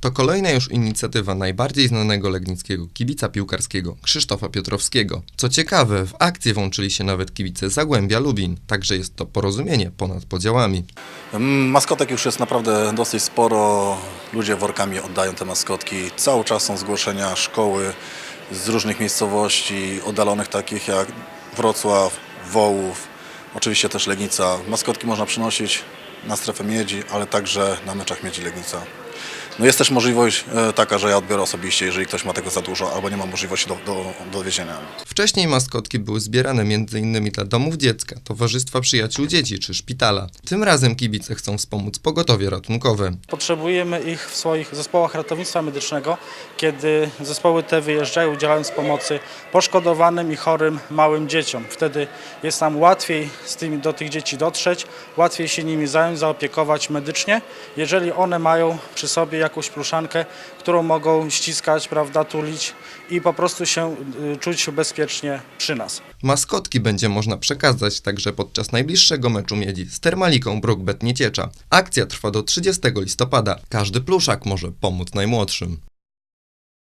To kolejna już inicjatywa najbardziej znanego legnickiego kibica piłkarskiego Krzysztofa Piotrowskiego. Co ciekawe, w akcję włączyli się nawet kibice Zagłębia Lubin, także jest to porozumienie ponad podziałami. Mm, Maskotek już jest naprawdę dosyć sporo. Ludzie workami oddają te maskotki. Cały czas są zgłoszenia szkoły z różnych miejscowości, oddalonych takich jak Wrocław, Wołów, oczywiście też Legnica. Maskotki można przynosić na strefę miedzi, ale także na meczach miedzi Legnica. No jest też możliwość e, taka, że ja odbiorę osobiście, jeżeli ktoś ma tego za dużo albo nie ma możliwości do, do, do dowiezienia. Wcześniej maskotki były zbierane m.in. dla domów dziecka, Towarzystwa Przyjaciół Dzieci czy szpitala. Tym razem kibice chcą wspomóc pogotowie ratunkowe. Potrzebujemy ich w swoich zespołach ratownictwa medycznego, kiedy zespoły te wyjeżdżają, udzielając pomocy poszkodowanym i chorym małym dzieciom. Wtedy jest nam łatwiej z tymi, do tych dzieci dotrzeć, łatwiej się nimi zająć, zaopiekować medycznie, jeżeli one mają przy sobie jakąś pluszankę, którą mogą ściskać, prawda, tulić i po prostu się y, czuć bezpiecznie przy nas. Maskotki będzie można przekazać także podczas najbliższego meczu miedzi z Termaliką Brookbet Nieciecza. Akcja trwa do 30 listopada. Każdy pluszak może pomóc najmłodszym.